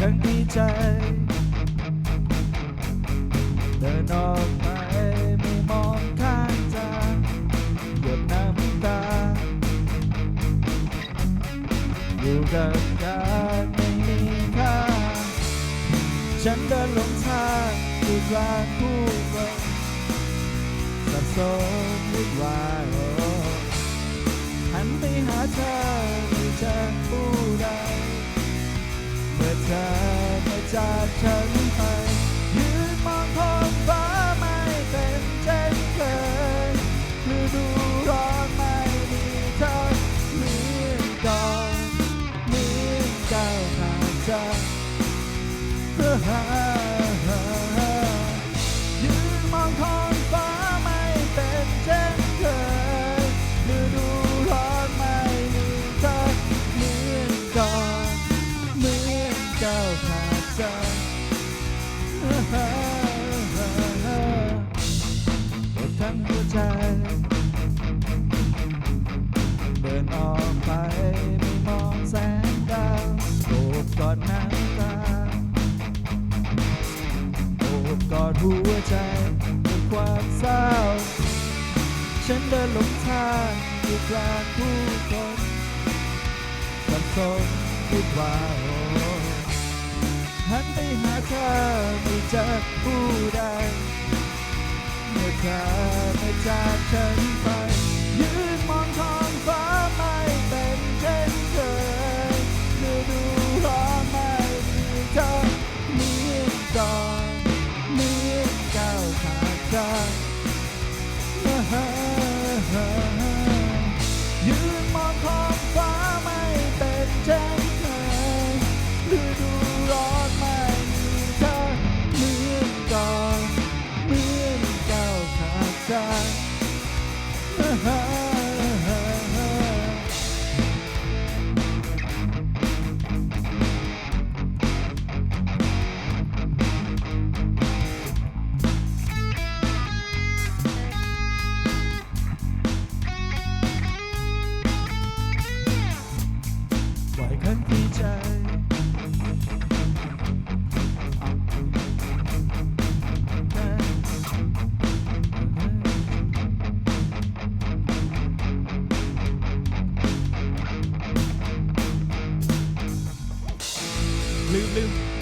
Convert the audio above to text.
ครั้งดีใจ เดินออกไปไม่มองข้างทางหยดน้ำตา อยู่กับการไม่มีค่า ฉันเดินหลงทางอยู่กลางผู้คนสับสนวุ่นวายโอ้หันไปหาเธอที่เจอ ออกไปไม่มองแสงดาวโอบกอดน้ำตาโอบกอดหัวใจด้วยความเศร้า ฉันเดินหลงทางอยู่กลางผู้คนสับสนวุ่นวายโอ้หันไปหาเธอไม่เจอผู้ใดเมื่อเธอไม่จากฉันไป Lulu.